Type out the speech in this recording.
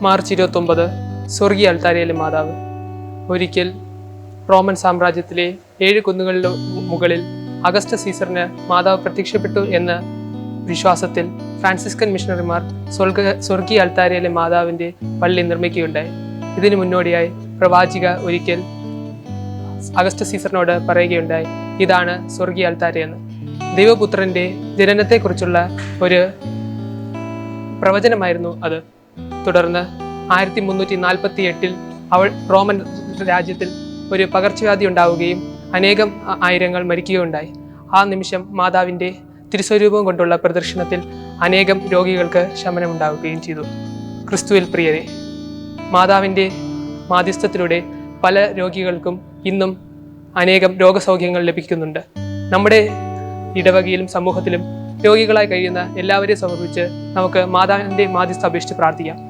March ഇരുപത്തൊമ്പത് സ്വർഗീയ അൽത്താരയിലെ മാതാവ്. ഒരിക്കൽ റോമൻ സാമ്രാജ്യത്തിലെ ഏഴ് കുന്നുകളുടെ മുകളിൽ അഗസ്റ്റ സീസറിന് മാതാവ് പ്രത്യക്ഷപ്പെട്ടു എന്ന വിശ്വാസത്തിൽ ഫ്രാൻസിസ്കൻ മിഷണറിമാർ സ്വർഗ സ്വർഗീയ അൽത്താരയിലെ മാതാവിന്റെ പള്ളി നിർമ്മിക്കുകയുണ്ടായി. ഇതിനു മുന്നോടിയായി പ്രവാചിക ഒരിക്കൽ അഗസ്റ്റ സീസറിനോട് പറയുകയുണ്ടായി ഇതാണ് സ്വർഗീയ അൽത്താരയെന്ന്. ദൈവപുത്രന്റെ ജനനത്തെക്കുറിച്ചുള്ള ഒരു പ്രവചനമായിരുന്നു അത്. തുടർന്ന് ആയിരത്തി മുന്നൂറ്റി നാൽപ്പത്തി എട്ടിൽ അവൾ റോമൻ രാജ്യത്തിൽ ഒരു പകർച്ചവ്യാധി ഉണ്ടാവുകയും അനേകം ആയിരങ്ങൾ മരിക്കുകയുണ്ടായി. ആ നിമിഷം മാതാവിന്റെ തിരുസ്വരൂപം കൊണ്ടുള്ള പ്രദർശനത്തിൽ അനേകം രോഗികൾക്ക് ശമനമുണ്ടാവുകയും ചെയ്തു. ക്രിസ്തുവിൽ പ്രിയരെ മാതാവിന്റെ മാധ്യസ്ഥത്തിലൂടെ പല രോഗികൾക്കും ഇന്നും അനേകം രോഗസൗഖ്യങ്ങൾ ലഭിക്കുന്നുണ്ട്. നമ്മുടെ ഇടവകയിലും സമൂഹത്തിലും രോഗികളായി കഴിയുന്ന എല്ലാവരെയും സമർപ്പിച്ച് നമുക്ക് മാതാവിന്റെ മാധ്യസ്ഥ അപേക്ഷിച്ച് പ്രാർത്ഥിക്കാം.